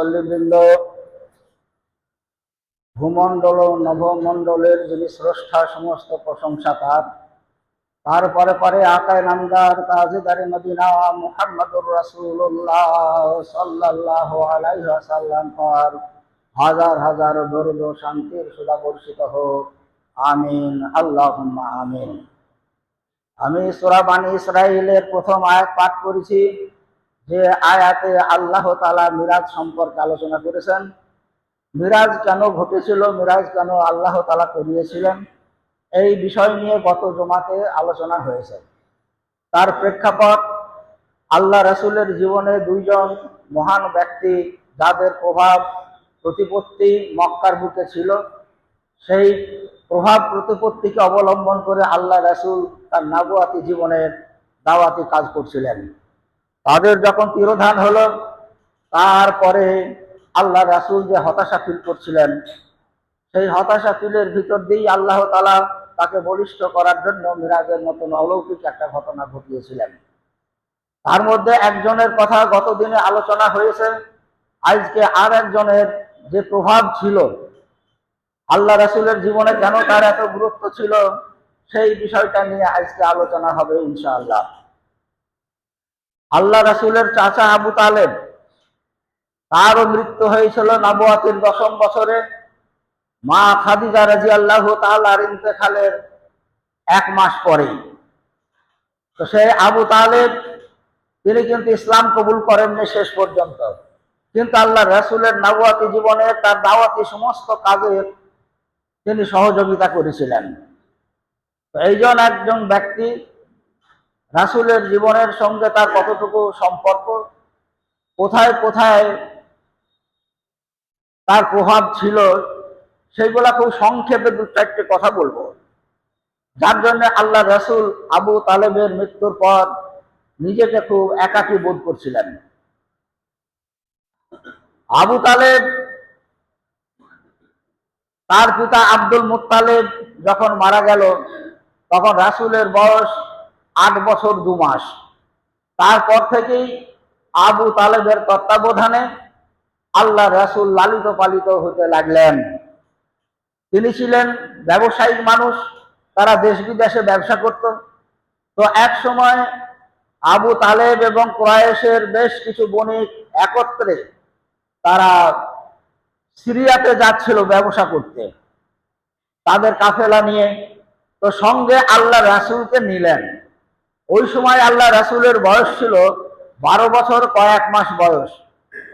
পল্লীবৃন্দ, ভূমণ্ডল ও নভমণ্ডলের যিনি স্রষ্টা, সমস্ত প্রশংসা তার। তারপরে পরে আকায় নামদার তাজেদারে মদিনা মুহাম্মদুর রাসূলুল্লাহ সাল্লাল্লাহু আলাইহি ওয়াসাল্লাম পর হাজার হাজার দরুদ শান্তির সুধা বর্ষিত হোক। আমিন, আল্লাহুম্মা আমিন। আমি সূরা বানী ইসরাইলের প্রথম আয়াত পাঠ করেছি। যে আয়াতে আল্লাহ তালা মিরাজ সম্পর্কে আলোচনা করেছেন। মিরাজ কেন ঘটেছিল? মিরাজ কেন আল্লাহ তালা করিয়েছিলেন? এই বিষয় নিয়ে গত জমাতে আলোচনা হয়েছে। তার প্রেক্ষাপট, আল্লাহ রাসূলের জীবনে দুইজন মহান ব্যক্তি যাদের প্রভাব প্রতিপত্তি মক্কার বুকে ছিল, সেই প্রভাব প্রতিপত্তিকে অবলম্বন করে আল্লাহ রাসূল তার নাবুয়াতি জীবনের দাওয়াতি কাজ করছিলেন। তাদের যখন তিরোধান হলো, তারপরে আল্লাহ রাসূল যে হতাশা ফিল করছিলেন, সেই হতাশা ফিলের ভিতর দিয়েই আল্লাহ তালা তাকে বলিষ্ঠ করার জন্য মিরাজের মতন অলৌকিক একটা ঘটনা ঘটিয়েছিলেন। তার মধ্যে একজনের কথা গতদিনে আলোচনা হয়েছে, আজকে আর একজনের যে প্রভাব ছিল, আল্লাহ রাসুলের জীবনে কেন তার এত গুরুত্ব ছিল, সেই বিষয়টা নিয়ে আজকে আলোচনা হবে ইনশাআল্লাহ। আল্লাহ রাসুলের চাচা আবু তালেব, তারও মৃত্যু হয়েছিল নবুয়াতির দশম বছরে। মা খাদিজা রাজি আল্লাহ তালার ইন্তেখালের এক মাস পরেই। তো সে আবু তালেব, তিনি কিন্তু ইসলাম কবুল করেননি শেষ পর্যন্ত। কিন্তু আল্লাহ রাসূলের নবুয়াতি জীবনে তার দাওয়াতি সমস্ত কাজের তিনি সহযোগিতা করেছিলেন। তো এইজন একজন ব্যক্তি রাসূলের জীবনের সঙ্গে তার কতটুকু সম্পর্ক? কোথায় কোথায় তার প্রভাব ছিল? সেইগুলা খুব সংক্ষেপে দু চারটে কথা বলব। যার জন্য আল্লাহ রসুল আবু তালেবের মৃত্যুর পর নিজেকে খুব একাকী বোধ করছিলেন। আবু তালেব তার পিতা আব্দুল মুত্তালেব যখন মারা গেল, তখন রাসূলের বয়স আট বছর দু মাস। তারপর থেকেই আবু তালেবের তত্ত্বাবধানে আল্লাহ রাসূল লালিত পালিত হতে লাগলেন। তিনি ছিলেন ব্যবসায়িক মানুষ, তারা দেশ বিদেশে ব্যবসা করত। তো এক সময় আবু তালেব এবং ক্রয়েশের বেশ কিছু বণিক একত্রে তারা সিরিয়াতে যাচ্ছিল ব্যবসা করতে। তাদের কাফেলা নিয়ে। তো সঙ্গে আল্লাহ রাসূলকে নিলেন। ওই সময় আল্লাহ রাসূলের বয়স ছিল বারো বছর কয়েক মাস বয়স।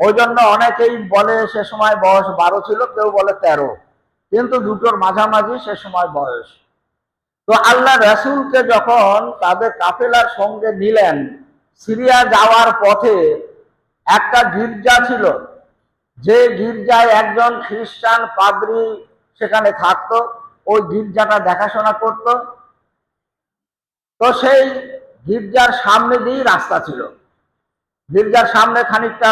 ওই জন্য অনেকেই বলে সে সময় বয়স বারো ছিল, কেউ বলে তেরো। কিন্তু দুটোর মাঝামাঝি সে সময় বয়স। তো আল্লাহ রাসূলকে যখন তাদের কাফেলার সঙ্গে নিলেন, সিরিয়া যাওয়ার পথে একটা গির্জা ছিল। যে গির্জায় একজন খ্রিস্টান পাদ্রী সেখানে থাকতো, ওই গির্জাটা দেখাশোনা করত। তো সেই গির্জার সামনে দিয়েই রাস্তা ছিল। গির্জার সামনে খানিকটা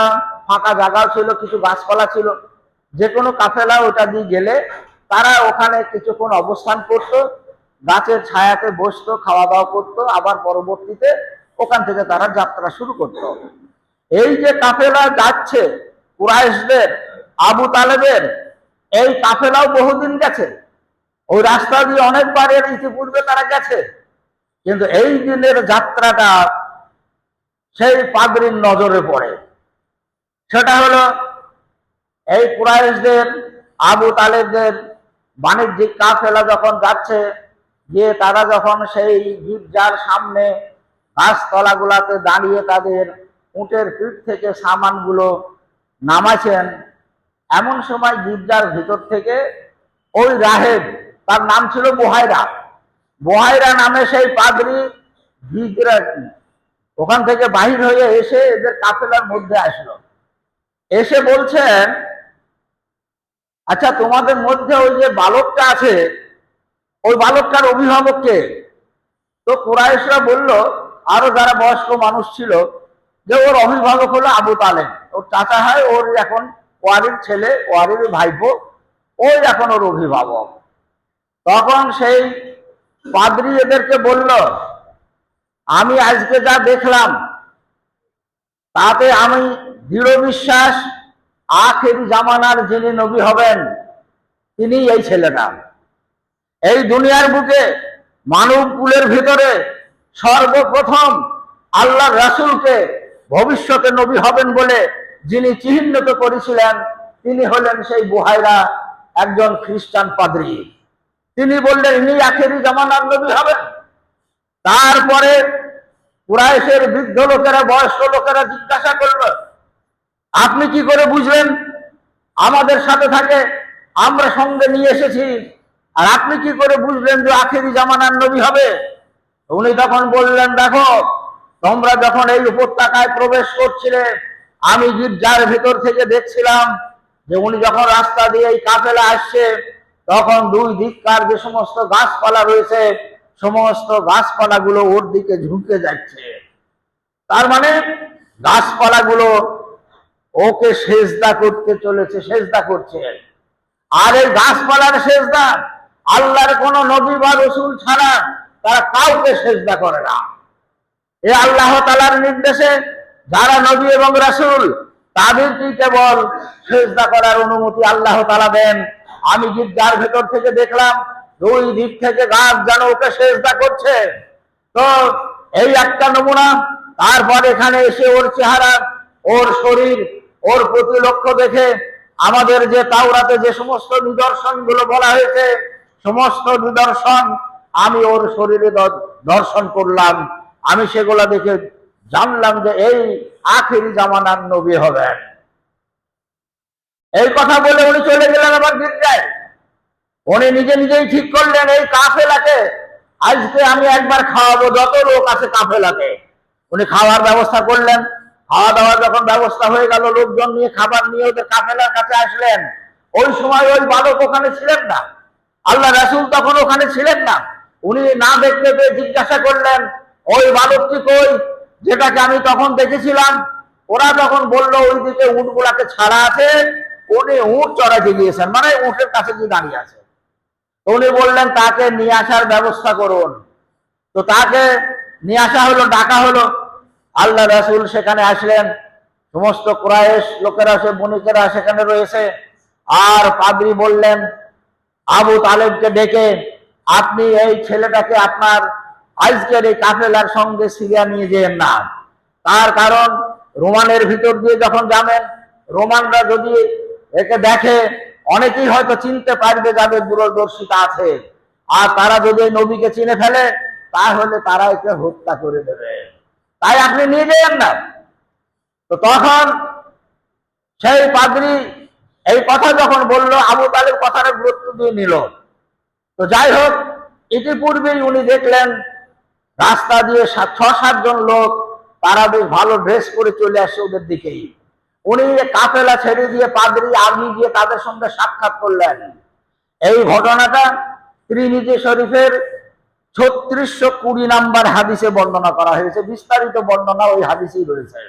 ফাঁকা জায়গাও ছিল, কিছু গাছপালা ছিল। যে কোনো কাফেলা ওটা দিয়ে গেলে তারা ওখানে কিছুক্ষণ অবস্থান করত, গাছের ছায়াতে বসতো খাওয়া দাওয়া করতো, আবার পরবর্তীতে ওখান থেকে তারা যাত্রা শুরু করত। এই যে কাফেলা যাচ্ছে, কুরাইশদের, আবু তালেবের, এই কাফেলাও বহুদিন গেছে। ওই রাস্তা দিয়ে অনেকবার এর ইতিপূর্বে তারা গেছে। কিন্তু এই দিনের যাত্রাটা সেই পাদ্রির নজরে পড়ে। সেটা হলো এই কুরাইশদের, আবু তালেবদের বাণিজ্যিক কাফেলা যখন যাচ্ছে, গিয়ে তারা যখন সেই গির্জার সামনে গাছতলাগুলাতে দাঁড়িয়ে তাদের উটের পিঠ থেকে সামানগুলো নামাছেন, এমন সময় গির্জার ভিতর থেকে ওই রাহেব, তার নাম ছিল বোহাইরা বোহাইরা নামে সেই পাদ্রি গির্জা ওখান থেকে বাহির হয়ে এসে এদের কাফেলার মধ্যে আসলো। এসে বলছেন আচ্ছা তোমাদের মধ্যে ওই যে বালকটা আছে, ওই বালকটার অভিভাবক কে? তো কুরাইশরা বলল, আরও যারা বয়স্ক মানুষ ছিল, যে ওর অভিভাবক হলো আবু তালেব। ওর চাচা হয়, ওর এখন ওয়ারির ছেলে, ওয়ারির ভাইপো ওই এখন ওর অভিভাবক। তখন সেই পাদ্রি এদেরকে বলল, আমি আজকে যা দেখলাম, তাতে আমি দৃঢ় বিশ্বাস, আখেরি জামানার যিনি নবী হবেন, তিনি এই ছেলেটা। এই দুনিয়ার বুকে মানব কুলের ভিতরে সর্বপ্রথম আল্লাহ রাসূলকে ভবিষ্যতে নবী হবেন বলে যিনি চিহ্নিত করেছিলেন, তিনি হলেন সেই বুহাইরা, একজন খ্রিস্টান পাদ্রী। তিনি বললেন ইনি আখেরি জামানার নবী হবেন? তারপরে কুরাইশের বৃদ্ধ লোকেরা, বয়স্ক লোকেরা জিজ্ঞাসা করল, আপনি কি করে বুঝলেন? আমাদের সাথে থাকে, আমরা সঙ্গে নিয়ে এসেছি। আর আপনি কি করে বুঝলেন যে আখেরি জামানার নবী হবে? উনি তখন বললেন, দেখো, তোমরা যখন এই উপত্যকায় প্রবেশ করছিলে, আমি গির্জার ভেতর থেকে দেখছিলাম যে উনি যখন রাস্তা দিয়ে এই কাফেলা আসছে তখন দুই দিককার যে সমস্ত গাছপালা রয়েছে, সমস্ত গাছপালাগুলো ওর দিকে ঝুঁকে যাচ্ছে। তার মানে গাছপালাগুলো ওকে সেজদা করতে চলেছে, সেজদা করছে। আর এই গাছপালার সেজদা আল্লাহর কোন নবী বা রসুল ছাড়া তারা কাউকে সেজদা করে না। এ আল্লাহ তালার নির্দেশে যারা নবী এবং রাসূল, তাদেরকেই কেবল সেজদা করার অনুমতি আল্লাহ তালা দেন। আমি গির্জার ভেতর থেকে দেখলাম, দুই দিক থেকে গাছ যেন ওকে সেজদা করছে। তো এই একটা নমুনা, তারপর এখানে এসে ওর চেহারা, ওর শরীর, ওর প্রতি লক্ষ্য দেখে আমাদের যে তাওরাতে যে সমস্ত নিদর্শনগুলো বলা হয়েছে, সমস্ত নিদর্শন আমি ওর শরীরে দর্শন করলাম। আমি সেগুলা দেখে জানলাম যে এই আখেরি জামানার নবী হবেন। এই কথা বলে উনি চলে গেলেন আবার গির্জায় উনি নিজে নিজেই ঠিক করলেন, এই কাফেলাকে আজকে আমি একবার খাওয়াবো, যত লোক আছে কাফেলাকে। উনি খাওয়ার ব্যবস্থা করলেন। খাওয়া দাওয়ার যখন ব্যবস্থা হয়ে গেল, লোকজন নিয়ে খাবার নিয়ে ওদের কাফেলার কাছে আসলেন। ওই সময় ওই বালক ওখানে ছিলেন না। আল্লাহ রাসূল তখন ওখানে ছিলেন না। উনি না দেখতে পেয়ে জিজ্ঞাসা করলেন, ওই বালকটি কই? যেটাকে আমি তখন দেখেছিলাম। ওরা তখন বলল, ওইদিকে উটগুলাকে ছাড়া আছে উনি উট চড়াতে গিয়েছেন মানে উটের কাছে গিয়ে দাঁড়িয়ে আছে। উনি বললেন, তাকে নিয়ে আসার ব্যবস্থা করুন। তো তাকে নিয়ে আসা হলো, ডাকা হলো। আল্লাহ রাসূল সেখানে আসলেন। সমস্ত কুরাইশ লোকেরা সে বণিকেরা সেখানে রয়েছে। আর পাদ্রি বললেন, আবু তালেবকে ডেকে আপনি এই ছেলেটাকে আপনার আজকের এই কাফেলার সঙ্গে সিরিয়া নিয়ে যেন না। তার কারণ, রোমানের ভিতর দিয়ে যখন যাবেন, রোমানরা যদি একে দেখে অনেকেই হয়তো চিনতে পারবে যাদের দূরদর্শিতা আছে। আর তারা যদি নবীকে চিনে ফেলে, তাহলে তারা একে হত্যা করে দেবে। তাই আপনি নিয়ে যেন না। তো তখন সেই পাদ্রি এই কথা যখন বলল, আবু তালেব কথাটা গুরুত্ব দিয়ে নিল। তো যাই হোক, ইতিপূর্বেই উনি দেখলেন, রাস্তা দিয়ে ছ সাতজন লোক, তারা বেশ ভালো ড্রেস করে চলে আসছে ওদের দিকেই। উনি কাফেলা ছেড়ে দিয়ে পাদ্রি আর্মি গিয়ে তাদের সঙ্গে সাক্ষাৎ করলেন। এই ঘটনাটা ত্রিনিজি শরীফের ছত্রিশশো কুড়ি নাম্বার হাদিসে বর্ণনা করা হয়েছে, বিস্তারিত বর্ণনা ওই হাদিসেই রয়েছে।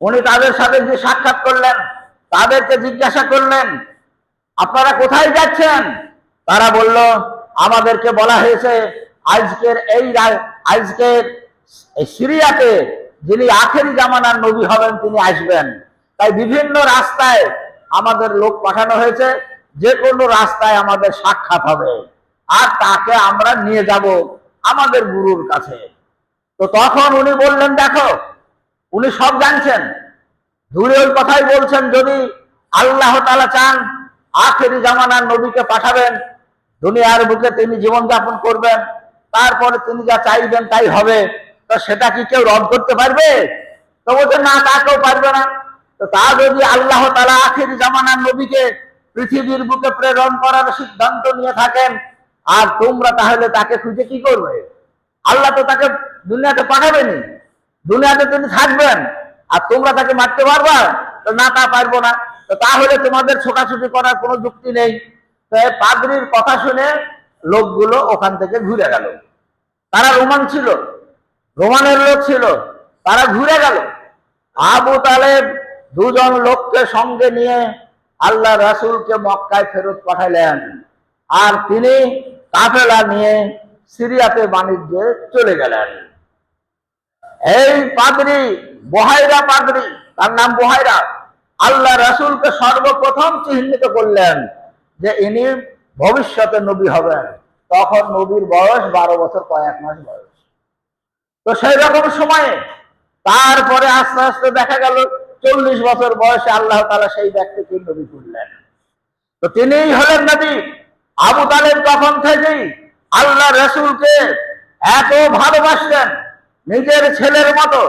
উনি তাদের সাথে যে সাক্ষাৎ করলেন, তাদেরকে জিজ্ঞাসা করলেন, আপনারা কোথায় যাচ্ছেন? তারা বলল, আমাদেরকে বলা হয়েছে আজকের এই আজকের সিরিয়াতে যিনি আখেরি জামানার নবী হবেন, তিনি আসবেন। তাই বিভিন্ন রাস্তায় আমাদের লোক পাঠানো হয়েছে যে কোনো রাস্তায় আমাদের সাক্ষাৎ হবে। আর তাকে আমরা নিয়ে যাব আমাদের গুরুর কাছে। তো তখন উনি বললেন, দেখো, উনি সব জানছেন। দূরে ওই কথাই বলছেন, যদি আল্লাহ তালা চান আখেরি জামানার নবীকে পাঠাবেন, দুনিয়ার বুকে তিনি জীবনযাপন করবেন, তারপরে তিনি যা চাইবেন তাই হবে। তো সেটা কি কেউ রদ করতে পারবে? তো বলছে না, তা কেউ পারবে না। তো তা যদি আল্লাহ তালা আখেরি জামানার নবীকে পৃথিবীর বুকে প্রেরণ করার সিদ্ধান্ত নিয়ে থাকেন, আর তোমরা তাহলে তাকে খুঁজে কি করবে? আল্লাহ তো তাকে দুনিয়াতে পাঠাবেনি দুনিয়াতে তিনি থাকবেন, আর তোমরা তাকে মারতে পারবা? তো না, তা পারব না। তো তাহলে তোমাদের ছোটাছুটি করার কোনো যুক্তি নেই। তো পাদ্রির কথা শুনে লোকগুলো ওখান থেকে ঘুরে গেল। তারা রোমান ছিল রোমানের লোক ছিল, তারা ঘুরে গেল। আবু তালেব দুজন লোককে সঙ্গে নিয়ে আল্লাহ রাসূলকে মক্কায় ফেরত পাঠালেন। আর তিনি কাফেলা নিয়ে সিরিয়াতে বাণিজ্যে চলে গেলেন। এই পাদরি, বহাইরা পাদ্রি, তার নাম বহাইরা আল্লাহ রাসূলকে সর্বপ্রথম চিহ্নিত করলেন যে ইনি ভবিষ্যতে নবী হবেন। তখন নবীর বয়স বারো বছর কয়েক মাস বয়স। তো সেই রকম সময়ে তারপরে আস্তে আস্তে দেখা গেল চল্লিশ বছর বয়সে আল্লাহ তালা সেই ব্যক্তিকে নবী করলেন। তো তিনিই হলেন নবী। আবু তালেব তখন থেকেই আল্লাহ রসুলকে এত ভালোবাসতেন, নিজের ছেলের মতো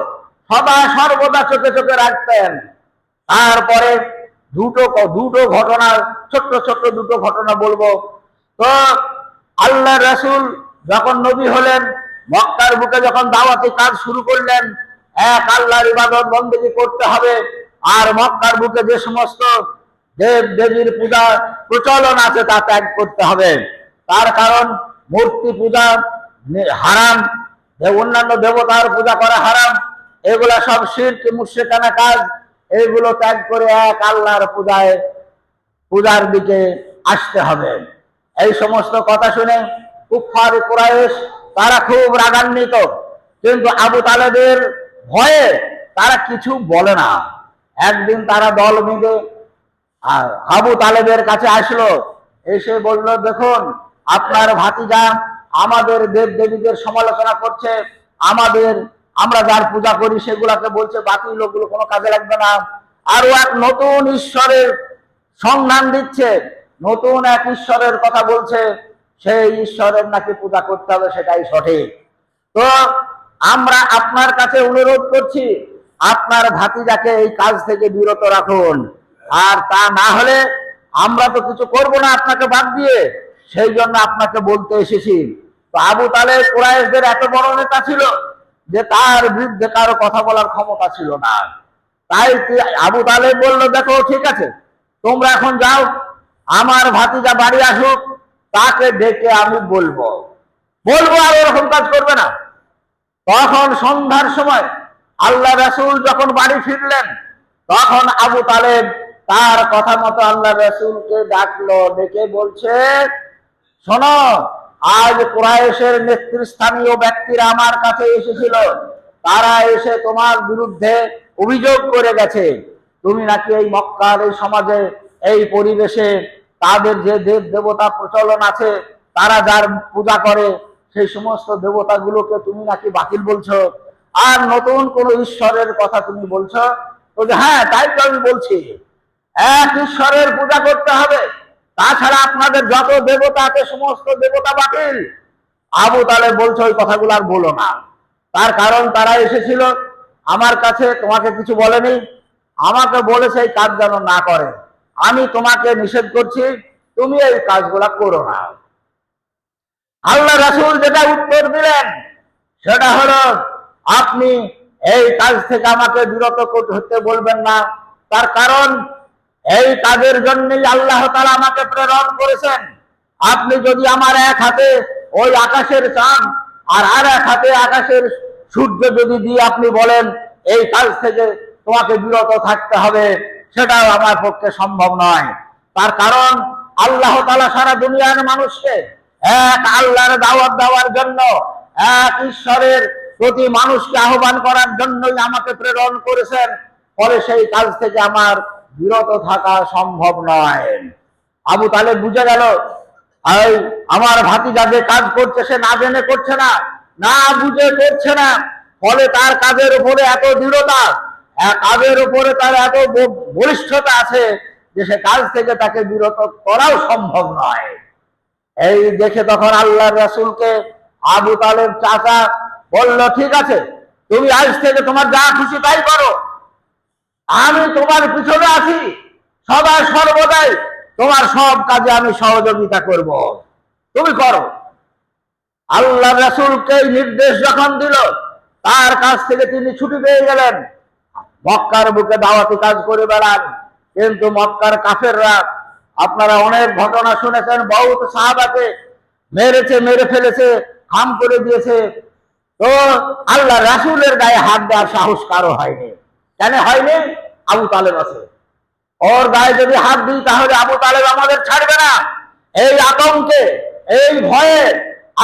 সদা সর্বদা চোখে চোখে রাখতেন। তারপরে দুটো দুটো ঘটনা, ছোট্ট ছোট্ট দুটো ঘটনা বলব। তো আল্লাহ রসুল যখন নবী হলেন মক্কার বুকে যখন দাওয়াতি কাজ শুরু করলেন, এক আল্লাহর ইবাদত বন্দী করতে হবে। আর মক্কার বুকে যে সমস্ত দেব দেবীর পূজা প্রচলন আছে, তা ত্যাগ করতে হবে। তার কারণ, মূর্তি পূজা হারাম অন্যান্য দেবতার পূজা করা হারাম। এগুলা সব শির্ক, মুশ্রিকানা কাজ। এগুলো ত্যাগ করে এক আল্লাহর পূজায়, পূজার দিকে আসতে হবে। এই সমস্ত কথা শুনে কুফার কুরাইশ তারা খুব রাগান্বিত। কিন্তু আবু তালেবের ভয়ে তারা কিছু বলে না। একদিন তারা দল আর আবু তালেবের কাছে আসলো। এসে বলল, দেখুন, আপনার ভাতিজা আমাদের দেব দেবীদের সমালোচনা করছে। আমাদের, আমরা যার পূজা করি সেগুলাকে বলছে, বাকি লোকগুলো কোনো কাজে লাগবে না। আরও এক নতুন ঈশ্বরের সন্ধান দিচ্ছে। নতুন এক ঈশ্বরের কথা বলছে। সেই ঈশ্বরের নাকি পূজা করতে হবে সেটাই সঠিক। তো আমরা আপনার কাছে অনুরোধ করছি, আপনার ভাতিজাকে এই কাজ থেকে বিরত রাখুন। আর তা না হলে আমরা তো কিছু করব না আপনাকে বাদ দিয়ে, সেই জন্য আপনাকে বলতে এসেছি। তো আবু তালে কুরাইশদের এত বড় নেতা ছিল যে তার বিরুদ্ধে কারও কথা বলার ক্ষমতা ছিল না। তাই আবু তালেব বলল, দেখো, ঠিক আছে, তোমরা এখন যাও, আমার ভাতিজা বাড়ি আসুক তাকে ডেকে আমি বলব। বলব আর এরকম কাজ করবে না। তখন সন্ধ্যার সময় আল্লাহ রাসূল যখন বাড়ি ফিরলেন, তখন আবু তালেব তার কথা মতো আল্লাহ রাসূলকে ডাকলো, ডেকে বলছে, শোনো, আজ কুরাইশের নেতৃস্থানীয় ব্যক্তিরা আমার কাছে এসেছিল। তারা এসে তোমার বিরুদ্ধে অভিযোগ করে গেছে। তুমি নাকি এই মক্কার এই সমাজে, এই পরিবেশে তাদের যে দেব দেবতা প্রচলন আছে, তারা যার পূজা করে, সেই সমস্ত দেবতাগুলোকে তুমি নাকি বাতিল বলছো? আর নতুন কোন ঈশ্বরের কথা তুমি বলছো? হ্যাঁ তাই তো আমি বলছি। এক ঈশ্বরের পূজা করতে হবে। তাছাড়া আপনাদের যত দেবতা আছে, সমস্ত দেবতা বাতিল। আবু তালে বলছো, ওই কথাগুলো আর বলো না। তার কারণ তারা এসেছিল। আমার কাছে তোমাকে কিছু বলেনি। আমাকে বলেছে, এই কাজ যেন না করে। আমি তোমাকে নিষেধ করছি, তুমি এই কাজগুলা করো না। আল্লাহ রাসূল যেটা উত্তর দিলেন, সেটা হলো, আপনি এই কাজ থেকে আমাকে বিরত হতে বলবেন না। তার কারণ, এই কাজের জন্যই আল্লাহ তাআলা আমাকে প্রেরণ করেছেন। আপনি যদি আমার এক হাতে ওই আকাশের চাঁদ, আর আর এক হাতে আকাশের সূর্য যদি দিয়ে আপনি বলেন, এই কাজ থেকে তোমাকে বিরত থাকতে হবে সেটাও আমার পক্ষে সম্ভব নয়। তার কারণ আল্লাহ তাআলা সারা দুনিয়ার মানুষকে এক আল্লাহর দাওয়াত দেওয়ার জন্য, এক ঈশ্বরের প্রতি মানুষকে আহ্বান করার জন্যই আমাকে প্রেরণ করেছেন। ফলে সেই কাজ থেকে আমার বিরত থাকা সম্ভব নয়। আবু তাহলে বুঝে গেল আমার ভাতিজা যে কাজ করছে সে না জেনে করছে না না বুঝে করছে না। ফলে তার কাজের উপরে এত দৃঢ়তা কাজের উপরে তার এত বলিষ্ঠতা আছে যে সে কাজ থেকে তাকে বিরত করাও সম্ভব নয়। এই দেখে তখন আল্লাহ রাসূলকে আবু তালের চাচা বলল, ঠিক আছে, তুমি আজ থেকে তোমার যা খুশি তাই করো। আমি তোমার পিছনে আছি। সদা সর্বদাই তোমার সব কাজে আমি সহযোগিতা করব। তুমি করো। আল্লাহ রাসূলকে নির্দেশ যখন দিল, তার কাছ থেকে তিনি ছুটি পেয়ে গেলেন। মক্কার বুকে দাওয়াতি কাজ করে বেড়ান। কিন্তু মক্কার কাফেররা, আপনারা অনেক ঘটনা শুনেছেন, বহুত সাহাবাকে মেরেছে, মেরে ফেলেছে, খাম করে দিয়েছে। তো আল্লাহ রাসূলের গায়ে হাত দেওয়ার সাহস কারও হয়নি। কেন হয়নি? আবু তালেব আছে। ওর গায়ে যদি হাত দিই, তাহলে আবু তালেব আমাদের ছাড়বে না। এই আতঙ্কে, এই ভয়ে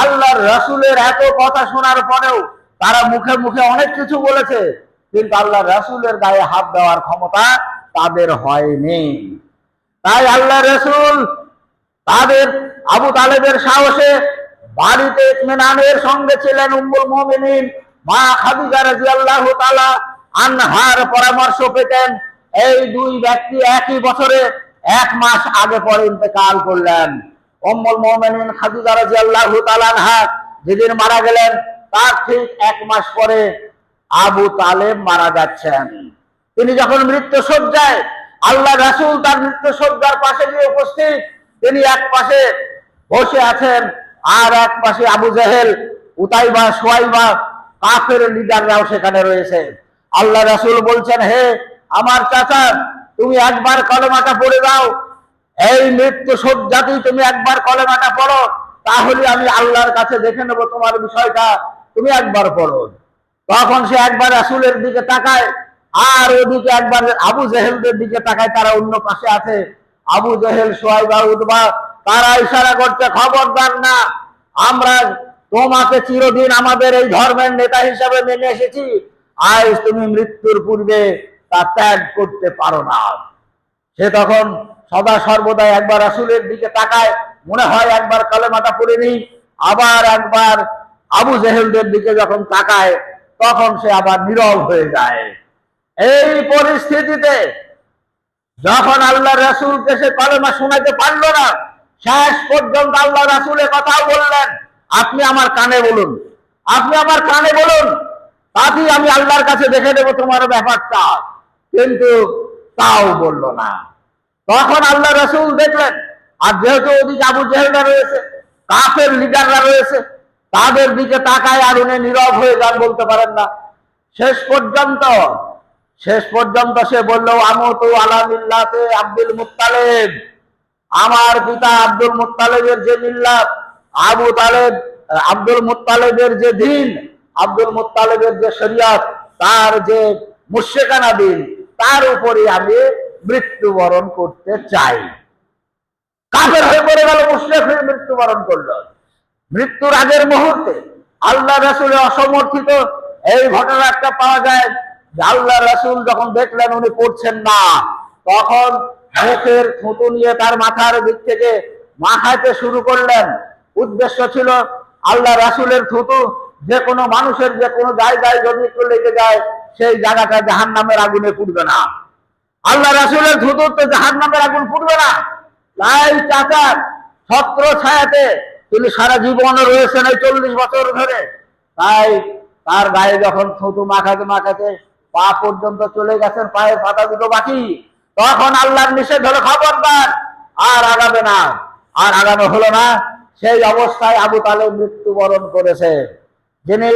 আল্লাহর রাসূলের এত কথা শোনার পরেও তারা মুখে মুখে অনেক কিছু বলেছে। কিন্তু আল্লাহ রাসূলের গায়ে হাত দেওয়ার ক্ষমতা তাদের হয়নি। তাই আল্লাহ রসুল তাদের আবু তালেবের সাহসে বাড়িতে ইতমিনানের সঙ্গে ছিলেন উম্মুল মুমিনিন। মা খাদিজা রাদিয়াল্লাহু তাআলা আনহার পরামর্শ পেতেন। এই দুই ব্যক্তি একই বছরে এক মাস আগে পরে ইন্তেকাল করলেন। উম্মুল মুমিনিন খাদিজা রাদিয়াল্লাহু তাআলা আনহা যেদিন মারা গেলেন, তার ঠিক এক মাস পরে আবু তালেব মারা যাচ্ছেন। তিনি যখন মৃত্যু সজ্জায় আল্লাহ রাসূল তার মৃত্যু সজ্জার পাশে গিয়ে উপস্থিত, তিনি এক পাশে বসে আছেন, আর এক পাশে আবু জেহেল, উতাইবা, সোয়াইবা, কাফের লিডাররাও সেখানে রয়েছে। আল্লাহ রাসূল বলছেন, হে আমার চাচা, তুমি একবার কলমাটা পড়ে দাও এই মৃত্যু সজ্জাতেই তুমি একবার কলমাটা পড়ো। তাহলে আমি আল্লাহর কাছে দেখে নেব তোমার বিষয়টা। তুমি একবার পড়ো। তখন সে একবার রাসূলের দিকে তাকায়, আর ওদিকে একবার আবু জেহেলদের দিকে তাকায়, তারা অন্য পাশে আছে। আবু জেহেল সোয়াইবা উদ্বা তারা ইশারা করছে, খবরদার না, আমরা তোমাকে চিরদিন আমাদের এই ধর্মের নেতা হিসাবে মেনে এসেছি। আজ তুমি মৃত্যুর পূর্বে তা ত্যাগ করতে পারো না। সে তখন সদা সর্বদা একবার রাসূলের দিকে তাকায়, মনে হয় একবার কালেমাটা পড়ে নি আবার একবার আবু জেহেলদের দিকে যখন তাকায় তখন সে আবার নীরব হয়ে যায়। এই পরিস্থিতিতে যখন আল্লাহ রাসূলকে সে কলেমা শোনাতে পারল না, শেষ পর্যন্ত আল্লাহ রাসূলের কথা বললেন, আপনি আমার কানে বলুন, আপনি আমার কানে বলুন, তাতেই আমি আল্লাহর কাছে দেখে দেবো তোমার ব্যাপারটা। কিন্তু তাও বলল না। তখন আল্লাহ রসুল দেখলেন, আর যেহেতু ওদিকে আবু জেহেলরা রয়েছে, কাফের লিডাররা রয়েছে তাদের দিকে তাকায় আর উনি নীরব হয়ে যান, বলতে পারেন না। শেষ পর্যন্ত শেষ পর্যন্ত সে বলল, আমতু আলামিল্লাতে আব্দুল মুত্তালেব। আমার পিতা আব্দুল মুত্তালেবের যে মিল্লাত, আবু তালেব, আব্দুল মুত্তালেবের যে দিন, আব্দুল মুত্তালেবের যে শরিয়ত, তার যে মুশেকানা দিন, তার উপরে আমি মৃত্যুবরণ করতে চাই। কাফের হয়ে পড়ে গেল, মুশরিক হয়ে মৃত্যুবরণ করল। মৃত্যুর আগের মুহূর্তে আল্লাহ রাসূলের অসমর্থিত এই ঘটনা একটা পাওয়া যায় আল্লাহ রাসূল যখন দেখলেন উনি পড়ছেন না, তখন মুখের থুতু নিয়ে তার মাথার দিক থেকে মাখাতে শুরু করলেন। উদ্দেশ্য ছিল আল্লাহ রাসূলের থুতু যে কোনো মানুষের যে কোনো জায়গায় যদি একটু লেগে যায়, সেই জায়গাটা জাহান নামের আগুনে পুড়বে না। আল্লাহ রাসূলের থুতুর তো জাহান নামের আগুন পুড়বে না। তাই চাচার ছত্র ছায়াতে তিনি সারা জীবন রয়েছেন এই চল্লিশ বছর ধরে। তাই তার গায়ে যখন থুতু মাখাতে মাখাতে পা পর্যন্ত চলে গেছেন পায়ের পাতা দুটো বাকি। তখন আল্লাহর নিষেধ হলো খবরদার, আর আগাবে না। আর আগানো হলো না। সেই অবস্থায় আবু তালেব মৃত্যুবরণ করেছে। যিনি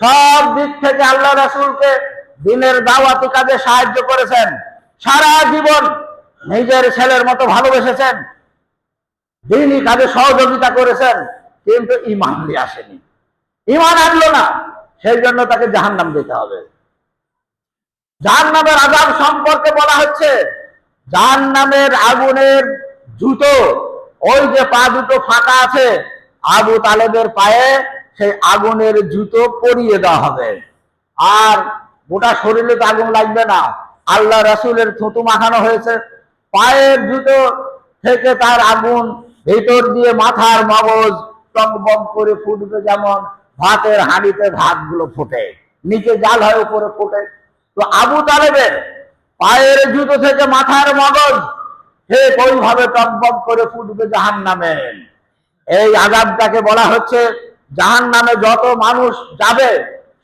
সব দিক থেকে আল্লাহ রাসুলকে দিনের দাওয়াতি কাজে সাহায্য করেছেন। সারা জীবন নিজের ছেলের মতো ভালোবেসেছেন। দিনই কাজে সহযোগিতা করেছেন, কিন্তু ইমান নিয়ে আসেনি। ইমান আনলো না, সেই জন্য তাকে জাহান্নাম দিতে হবে। জাহান্নামের আজাব সম্পর্কে বলা হচ্ছে, জাহান্নামের আগুনের জুতো, ওই যে পা দুটো ফাঁকা আছে, আবু তালেবের পায়ে সেই আগুনের জুতো পরিয়ে দেওয়া হবে। আর গোটা শরীরে তো আগুন লাগবে না, আল্লাহ রাসূলের থুতু মাখানো হয়েছে। পায়ের জুতো থেকে তার আগুন ভেতর দিয়ে মাথার মগজ টকবক করে ফুটবে যেমন ভাতের হাঁড়িতে ভাতগুলো ফোটে। নিচে জাল হয় উপরে ফোটে। তো আবু তালেবের পায়ের জুতো থেকে মাথার মগজ ঠিক ওইভাবে টকবক করে ফুটবে জাহান নামে এই আজাবটাকে বলা হচ্ছে জাহান নামে যত মানুষ যাবে,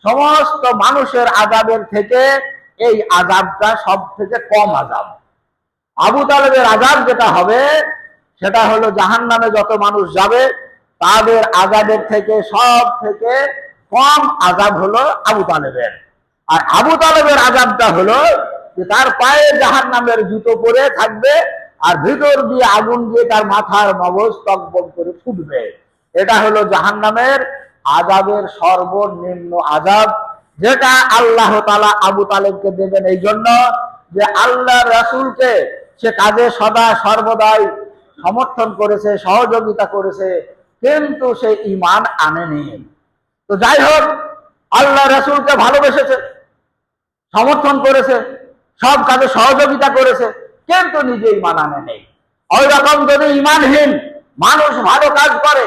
সমস্ত মানুষের আজাবের থেকে এই আজাবটা সব থেকে কম আজাব আবু তালেবের আজাব যেটা হবে সেটা হলো জাহান নামে যত মানুষ যাবে, তাদের আজাদের থেকে সব থেকে কম আজাব হলো আবু তালেবের। আর আবু তালেবের আজাবটা হলো যে তার পায়ে জাহান নামের জুতো পরে থাকবে আর ভিতর দিয়ে আগুন দিয়ে তার মাথার মগজ টকবক করে ফুটবে। এটা হলো জাহান নামের আজাবের সর্বনিম্ন আজাব, যেটা আল্লাহ তালা আবু তালেবকে দেবেন। এই জন্য যে আল্লাহ রাসূলকে সে কাজে সদা সর্বদাই সমর্থন করেছে, সহযোগিতা করেছে, কিন্তু সে ইমান আনেনি। তো যাই হোক, আল্লাহ রাসূলকে ভালোবেসেছে, সমর্থন করেছে, সব কাজে সহযোগিতা করেছে, কিন্তু নিজে ইমান আনে নেই। ওই রকম যদি ইমানহীন মানুষ ভালো কাজ করে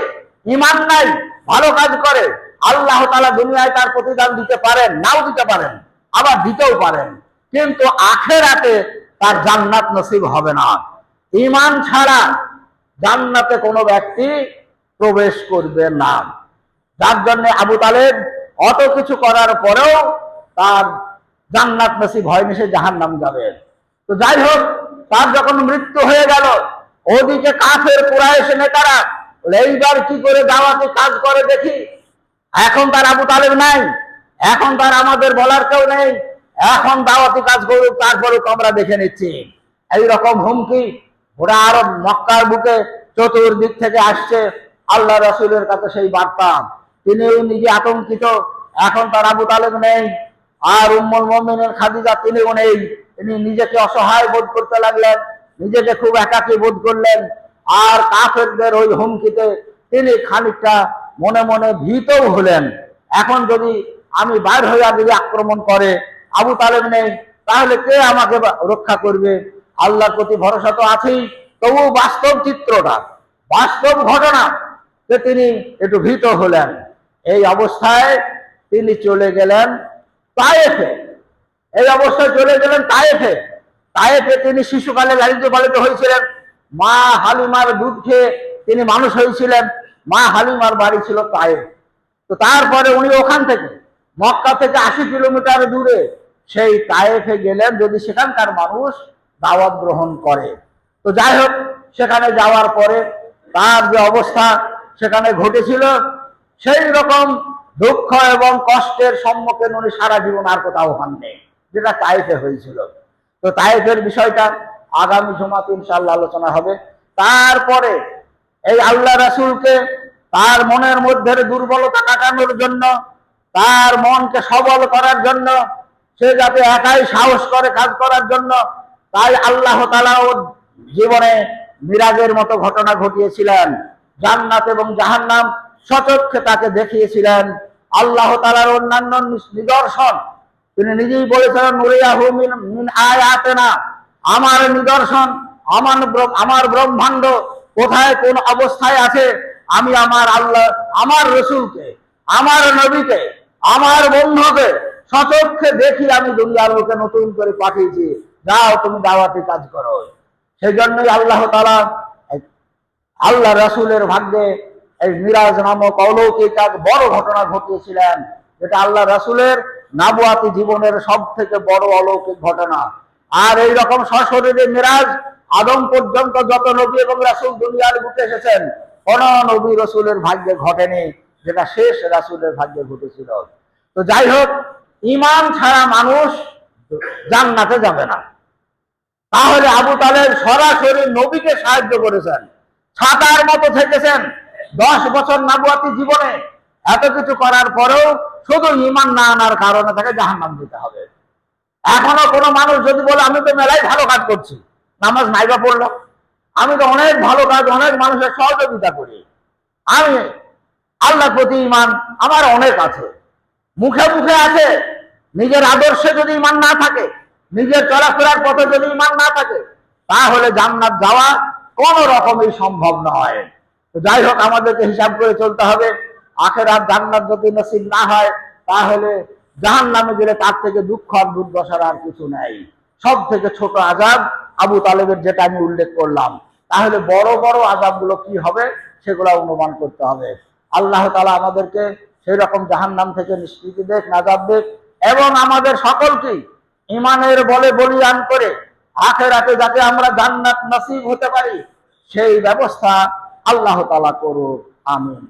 ইমান নাই, ভালো কাজ করে, আল্লাহ তালা দুনিয়ায় তার প্রতিদান দিতে পারেন, নাও দিতে পারেন, আবার দিতেও পারেন। কিন্তু আখের আখেরাতে তার জান্নাত নসিব হবে না। ইমান ছাড়া জান্নাতে কোনো ব্যক্তি প্রবেশ করবে না। যার জন্য আবু তালেব অত কিছু করার পরেও তার জান্নাত নসিব হয়নি, সে জাহান নাম যাবে। তো যাই হোক, তার যখন মৃত্যু হয়ে গেল, ওদিকে কাফের কুরাইশ নেতারা এইবার কি করে দাওয়াতে কাজ করে দেখি? এখন তার আবু তালেব নাই, এখন তার আমাদের বলার কেউ নেই, এখন দাওয়াতি কাজ করুক তারপরে আমরা দেখে নিচ্ছি। এই রকম হুমকি ওরা আরব মক্কার বুকে চতুর্দিক থেকে আসছে। আল্লাহ রসুলের কাছে সেই বার্তা। তিনিও নিজে আতঙ্কিত। এখন তার আবু তালেব নেই। আর উম্মুল মমিনের খাদিজা তিনিও নেই। তিনি নিজেকে অসহায় বোধ করতে লাগলেন। নিজেকে খুব একাকী বোধ করলেন। আর কাফেরদের ওই হুমকিতে তিনি খানিকটা মনে মনে ভীতও হলেন। এখন যদি আমি বাইর হইয়া যদি আক্রমণ করে, আবু তালেব নেই, তাহলে কে আমাকে রক্ষা করবে? আল্লাহর প্রতি ভরসা তো আছেই তবু বাস্তব চিত্রটা, বাস্তব ঘটনা যে তিনি একটু ভীত হলেন। এই অবস্থায় তিনি চলে গেলেন তায়েফে। এই অবস্থায় চলে গেলেন তায়েফে। তায়েফে তিনি শিশুকালে লালিত পালিত হয়েছিলেন। মা হালিমার দুধ খেয়ে তিনি মানুষ হয়েছিলেন। মা হালিমার বাড়ি ছিল তায়েফ। তো তারপরে উনি ওখান থেকে, মক্কা থেকে আশি কিলোমিটার দূরে সেই তায়েফে গেলেন। যদি সেখানকার মানুষ দাওয়াত গ্রহণ করে। তো যাই হোক, সেখানে যাওয়ার পরে তার যে অবস্থা সেখানে ঘটেছিল, সেই রকম দুঃখ এবং কষ্টের সম্মুখীন উনি সারা জীবন আর কোথাও হননি, যেটা তাইফে হয়েছিল। তো তাইফের বিষয়টা আগামী জমাতে ইনশাল্লাহ আলোচনা হবে। তারপরে এই আল্লাহ রাসুলকে তার মনের মধ্যে দুর্বলতা কাটানোর জন্য, তার মনকে সবল করার জন্য, সে যাতে একাই সাহস করে কাজ করার জন্য তাই আল্লাহ তাআলা ওর জীবনে মিরাজের মতো ঘটনা ঘটিয়েছিলেন। জান্নাত এবং জাহান্নাম সচক্ষে তাকে দেখিয়েছিলেন। আল্লাহ তালার অন্যান্য নিদর্শন। তিনি নিজেই বলেছিলেন আমার নিদর্শন, আমার আমার ব্রহ্মাণ্ড কোথায়, কোন অবস্থায় আছে? আমি আমার আল্লাহ, আমার রসুলকে, আমার নবীকে, আমার বন্ধুকে সচক্ষে দেখি আমি দুনিয়ার লোকে নতুন করে পাঠিয়েছি। যাও, তুমি দাওয়াতি কাজ করো। সেই জন্যই আল্লাহ তালা আল্লাহ রাসূলের ভাগ্যে এই মিরাজ নামক অলৌকিক এক বড় ঘটনা ঘটিয়েছিলেন এটা আল্লাহ রাসূলের নাবুয়াতি জীবনের সব থেকে বড় অলৌকিক ঘটনা। আর এই রকম সশরীরে মিরাজ আদম পর্যন্ত যত নবী এবং রাসূল দুনিয়ার বুকে এসেছেন, কোন নবী রসুলের ভাগ্যে ঘটেনি, যেটা শেষ রাসূলের ভাগ্যে ঘটেছিল। তো যাই হোক ইমান ছাড়া মানুষ জান্নাতে যাবে না। তাহলে আবু তালেব সরাসরি নবীকে সাহায্য করেছেন। ছাতার মতো থেকেছেন দশ বছর নাবুয়াতি জীবনে। এত কিছু করার পরেও শুধু ইমান না আনার কারণে তাকে জাহান্নাম দিতে হবে। এখনও কোনো মানুষ যদি বলে, আমি তো মেলায় ভালো কাজ করছি, নামাজ নাইবা পড়ল। আমি তো অনেক ভালো কাজ, অনেক মানুষের সহযোগিতা করি। আমি আল্লাহ প্রতি ইমান আমার অনেক আছে। মুখে মুখে আছে নিজের আদর্শে যদি ইমান না থাকে, নিজের চলাফেরার পথে যদি ইমান না থাকে, তাহলে জান্নাত যাওয়া কোন রকমই সম্ভব নয়। তো যাই হোক, আমাদেরকে হিসাব করে চলতে হবে। আখের আর জান্নাত যদি নসিব না হয়, তাহলে জাহান নামে গেলে তার থেকে দুঃখ আর দুর্দশার আর কিছু নেই। সব থেকে ছোট আজাব আবু তালেবের যেটা আমি উল্লেখ করলাম। তাহলে বড় বড় আজাবগুলো কি হবে, সেগুলো অনুমান করতে হবে। আল্লাহ তালা আমাদেরকে সেই রকম জাহান নাম থেকে নিষ্কৃতি দেখ নাজাব দেখ এবং আমাদের সকলকে ইমানের বলে বলিয়ান করে আখেরাতে যাতে আমরা জান্নাত নসিব হতে পারি, সেই ব্যবস্থা আল্লাহ তালা করুক। আমিন।